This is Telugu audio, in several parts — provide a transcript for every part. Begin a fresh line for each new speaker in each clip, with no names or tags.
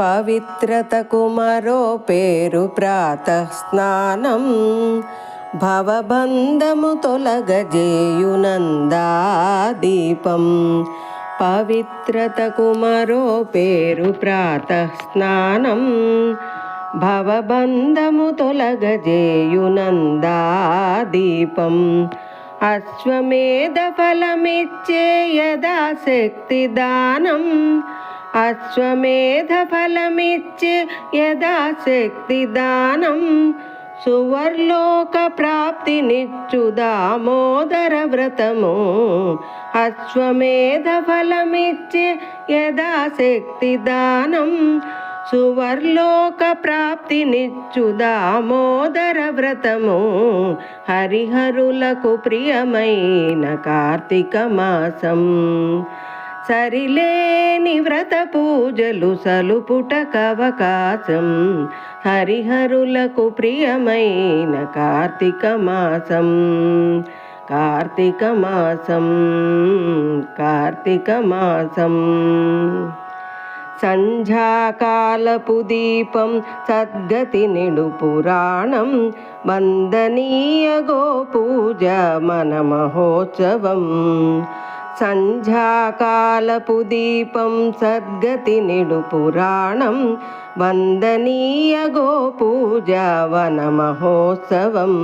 పవిత్రతకు మరో పేరు ప్రాతః స్నానం భవబంధము తొలగజేయునందాదీపం. పవిత్రతకు మరో పేరు ప్రాతః స్నానం భవబంధము తొలగజేయునందాదీపం. అశ్వమేధ ఫలమిచ్చే యదా శక్తిదానం అశ్వమేధ ఫలమిచ్చి యథాశక్తి దానం సువర్లోక ప్రాప్తినిచ్చు దామోదర వ్రతము అశ్వమేధ ఫలమిచ్చి యథాశక్తి దానం సువర్లోక ప్రాప్తినిచ్చు దామోదర వ్రతము హరిహరులకు ప్రియమైన కార్తీక మాసం. సరిలేని వ్రత పూజలు సలుపుట కవకాశం. హరిహరులకు ప్రియమైన కార్తీక మాసం. కార్తీక మాసం కార్తీక మాసం. సంధ్యాకాలపు దీపం సద్గతి నిడు పురాణం వందనీయ గో పూజ మన మహోత్సవం. సంధ్యాకాలపు దీపం సద్గతి నిడు పురాణం వందనీయ గోపూజ వన మహోత్సవం.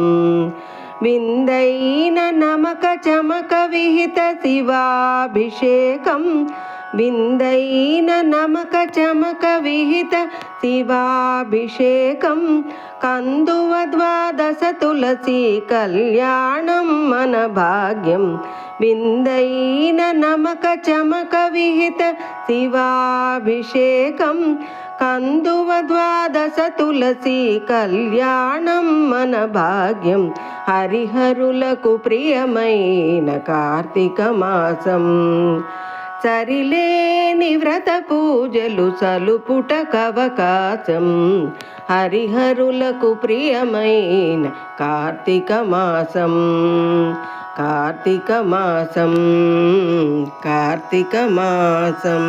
విందైన నమక చమక విహిత శివాభిషేకం విందైన నమక చమక విహిత శివాభిషేకం. కందువ ద్వాదశ తులసి కళ్యాణం మన భాగ్యం విందైన నమక చమక విహిత శివాభిషేకం కందువ ద్వాదశ తులసి కళ్యాణం మన భాగ్యం హరిహరులకు ప్రియమైన కార్తీక మాసం. సరిలేని వ్రత పూజలు సలుపుట కవకాశం హరిహరులకు ప్రియమైన కార్తీక మాసం. కార్తీక మాసం కార్తీక మాసం.